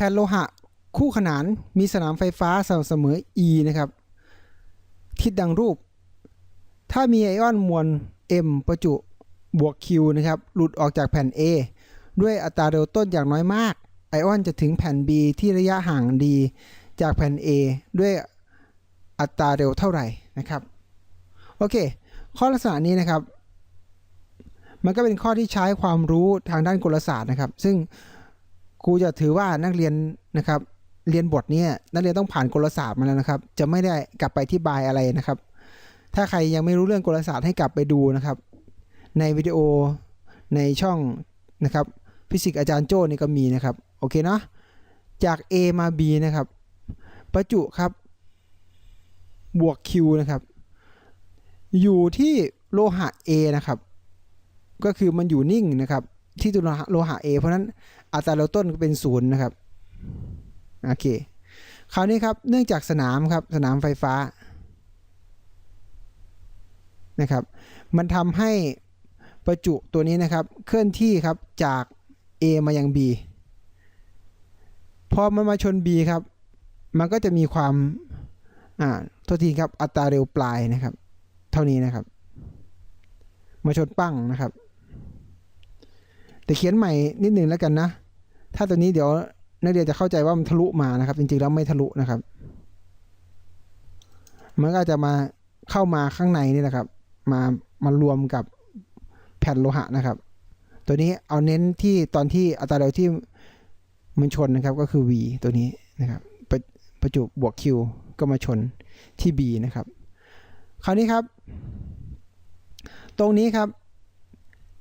แผ่นโลหะคู่ขนานมีสนามไฟฟ้าสม่ำเสมอ E นะครับทิศดังรูป ถ้ามีไอออนมวล M ประจุบวก Q นะครับ หลุดออกจากแผ่น A ด้วยอัตราเร็วต้นอย่างน้อยมาก ไอออนจะถึงแผ่น B ที่ระยะห่างดีจากแผ่น A ด้วยอัตราเร็วเท่าไหร่นะครับ โอเค ข้อลักษณะนี้นะครับ มันก็เป็นข้อที่ใช้ความรู้ทางด้านกลศาสตร์นะครับ ซึ่ง รูจะถือว่านักเรียนนะครับเรียนบทนี้นักเรียนต้องผ่านกลศาสตร์มาแล้วนะครับ จะไม่ได้กลับไปที่บายอะไรนะครับ ถ้าใครยังไม่รู้เรื่องกลศาสตร์ให้กลับไปดูนะครับ ในวิดีโอในช่องนะครับฟิสิกส์อาจารย์โจ้นี่ก็มีนะครับโอเคเนาะจาก A มา B นะครับ ประจุครับ บวก Q นะครับ อยู่ที่โลหะ A นะครับ ก็คือมันอยู่นิ่งนะครับ ที่ตัวโลหะ A เพราะนั้น อัตราเร็วต้นก็เป็นศูนย์นะครับโอเคคราวนี้ครับเนื่องจากสนามครับสนามไฟฟ้านะครับ มันทำให้ประจุตัวนี้นะครับ เคลื่อนที่ครับจาก A มายัง B พอมันมาชน B ครับ มันก็จะมีความอ่าโทษทีครับอัตราเร็วปลายนะครับ เท่านี้นะครับ มาชนปั้งนะครับ แต่เขียนใหม่นิดหนึ่งแล้วกันนะ ถ้าตัวนี้เดี๋ยวนักเรียนจะเข้าใจว่ามันทะลุมานะครับ จริงๆแล้วไม่ทะลุนะครับ มันก็จะมาเข้ามาข้างในนี่แหละครับ มามารวมกับแผ่นโลหะนะครับ ตัวนี้เอาเน้นที่ตอนที่อัตราเร็วที่มันชนนะครับก็คือ v ตัวนี้นะครับประประจุบวก q ก็มาชนที่ b นะครับ คราวนี้ครับ ตรงนี้ครับ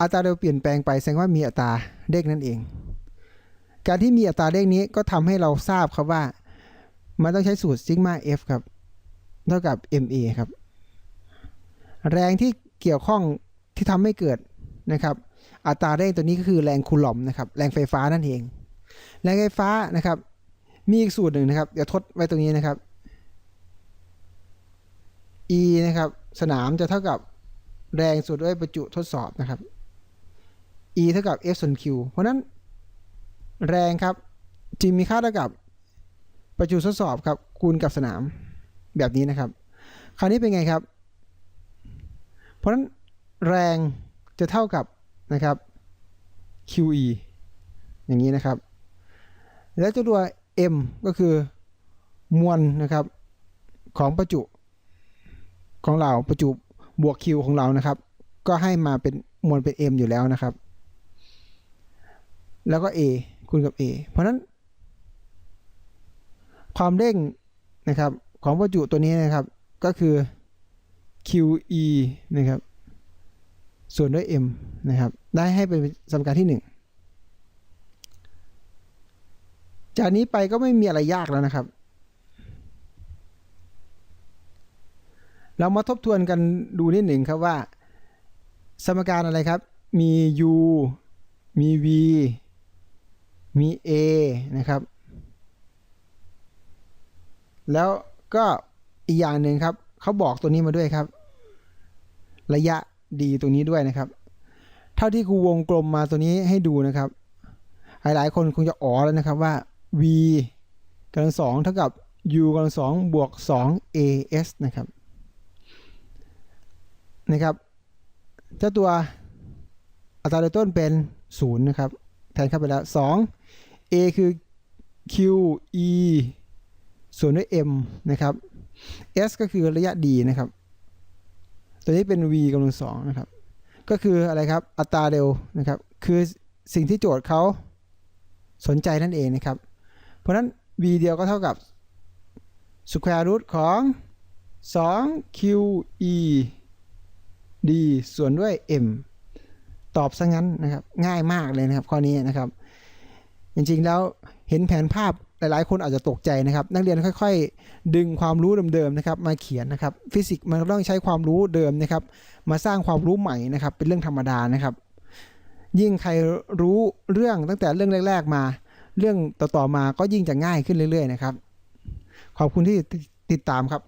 อัตราเร็วเปลี่ยนแปลงไปแสดงว่ามีอัตราเลขนั่นเอง การที่มีอัตราเลขนี้ก็ทำให้เราทราบครับว่า มันต้องใช้สูตรซิกมา f ครับ เท่ากับ ma ครับ แรงที่เกี่ยวข้องที่ทำให้เกิดนะครับ อัตราเร่งตัวนี้ก็คือแรงคูลอมนะครับ แรงไฟฟ้านั่นเอง แรงไฟฟ้านะครับ มีอีกสูตรหนึ่งนะครับเดี๋ยวทดไว้ตรงนี้นะครับ e นะครับ สนามจะเท่ากับแรงส่วนด้วยประจุทดสอบนะครับ e เท่ากับ f ส่วน q เพราะนั้นแรงครับจึงมีค่าเท่ากับประจุทดสอบครับคูณกับสนามแบบนี้นะครับ คราวนี้เป็นไงครับ เพราะนั้นแรงจะเท่ากับนะครับ QE อย่างนี้นะครับ แล้วจ้าตัว M ก็คือมวลนะครับของประจุของเราประจุบวก Q ของเรานะครับ ก็ให้มาเป็นมวลเป็น M อยู่แล้วนะครับ แล้วก็ A คูณกับ A เพราะนั้นความเร่งนะครับของประจุตัวนี้นะครับก็คือ QE นะครับส่วนด้วย m นะครับได้ให้เป็นสมการที่ 1 จากนี้ไปก็ไม่มีอะไรยากแล้วนะครับ เรามาทบทวนกันดูนิดหนึ่งครับว่า สมการอะไรครับ มี u มี v มี a นะครับ แล้วก็อีกอย่างหนึ่งครับ เขาบอกตัวนี้มาด้วยครับ ระยะดีตรงนี้ด้วยนะครับ เท่าที่ครูวงกลมมาตัวนี้ให้ดูนะครับ หลายๆคนคงจะอ๋อแล้วนะครับว่า v กำลังสองเท่ากับ u กำลังสองบวก2 as นะครับนะครับ เจ้าตัวอัตราโดยต้นเป็น 0 นะครับ แทนเข้าไปแล้ว 2 a คือ q e ส่วนด้วย m นะครับ s ก็คือระยะดีนะครับ ตัวนี้เป็น v กำลังสองนะครับ ก็คืออะไรครับ อัตราเร็วนะครับ คือสิ่งที่โจทย์เขาสนใจนั่นเองนะครับ เพราะฉะนั้น v เดียวก็เท่ากับ square root ของ 2 q e d ส่วนด้วย m ตอบซะงั้นนะครับ ง่ายมากเลยนะครับ ข้อนี้นะครับ จริงๆแล้วเห็นแผนภาพหลายๆ คนอาจจะตกใจนะครับ นักเรียนค่อย ๆ ดึงความรู้เดิมๆนะครับ มาเขียนนะครับ ฟิสิกส์มันต้องใช้ความรู้เดิมนะครับ มาสร้างความรู้ใหม่นะครับ เป็นเรื่องธรรมดานะครับ ยิ่งใครรู้เรื่องตั้งแต่เรื่องแรก ๆมา เรื่องต่อๆมาก็ยิ่งจะง่ายขึ้นเรื่อย ๆ นะครับ ขอบคุณที่ติดตามครับ